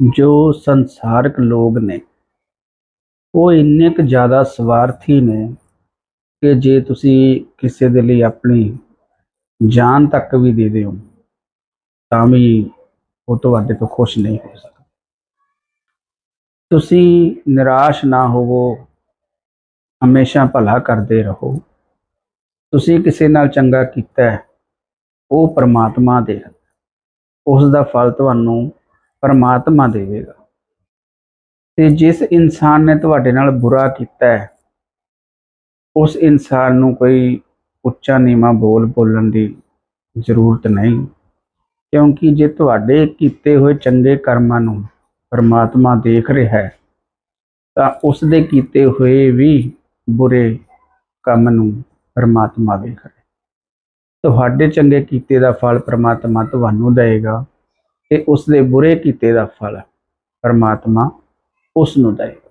ਜੋ ਸੰਸਾਰਿਕ ਲੋਕ ਨੇ, ਉਹ ਇੰਨੇ ਕੁ ਜ਼ਿਆਦਾ ਸਵਾਰਥੀ ਨੇ ਕਿ ਜੇ ਤੁਸੀਂ ਕਿਸੇ ਦੇ ਲਈ ਆਪਣੀ ਜਾਨ ਤੱਕ ਵੀ ਦੇ ਦਿਓ, ਤਾਂ ਵੀ ਉਹ ਤੁਹਾਡੇ ਤੋਂ ਖੁਸ਼ ਨਹੀਂ ਹੋ ਸਕਦਾ। ਤੁਸੀਂ ਨਿਰਾਸ਼ ਨਾ ਹੋਵੋ, ਹਮੇਸ਼ਾ ਭਲਾ ਕਰਦੇ ਰਹੋ। ਤੁਸੀਂ ਕਿਸੇ ਨਾਲ ਚੰਗਾ ਕੀਤਾ ਉਹ ਪਰਮਾਤਮਾ ਦੇ ਉਸ ਦਾ ਫਲ ਤੁਹਾਨੂੰ ਪਰਮਾਤਮਾ ਦੇਵੇਗਾ। ਤੇ ਜਿਸ ਇਨਸਾਨ ਨੇ ਤੁਹਾਡੇ ਨਾਲ ਬੁਰਾ ਕੀਤਾ ਹੈ, ਉਸ ਇਨਸਾਨ ਨੂੰ ਕੋਈ ਉੱਚਾ ਨੀਵਾਂ ਬੋਲ ਬੋਲਣ ਦੀ ਜ਼ਰੂਰਤ ਨਹੀਂ। ਕਿਉਂਕਿ ਜੇ ਤੁਹਾਡੇ ਕੀਤੇ ਹੋਏ ਚੰਗੇ ਕਰਮਾਂ ਨੂੰ ਪਰਮਾਤਮਾ ਦੇਖ ਰਿਹਾ ਹੈ, ਤਾਂ ਉਸ ਦੇ ਕੀਤੇ ਹੋਏ ਵੀ ਬੁਰੇ ਕੰਮ ਨੂੰ ਪਰਮਾਤਮਾ ਵੇਖ ਰਿਹਾ ਤੁਹਾਡੇ ਚੰਗੇ ਕੀਤੇ ਦਾ ਫਲ ਪਰਮਾਤਮਾ ਤੁਹਾਨੂੰ ਦੇਵੇਗਾ। ਤੇ ਉਸ ਦੇ ਬੁਰੇ ਕੀਤੇ ਦਾ ਫਲ ਪਰਮਾਤਮਾ ਉਸ ਨੂੰ ਦੇਗਾ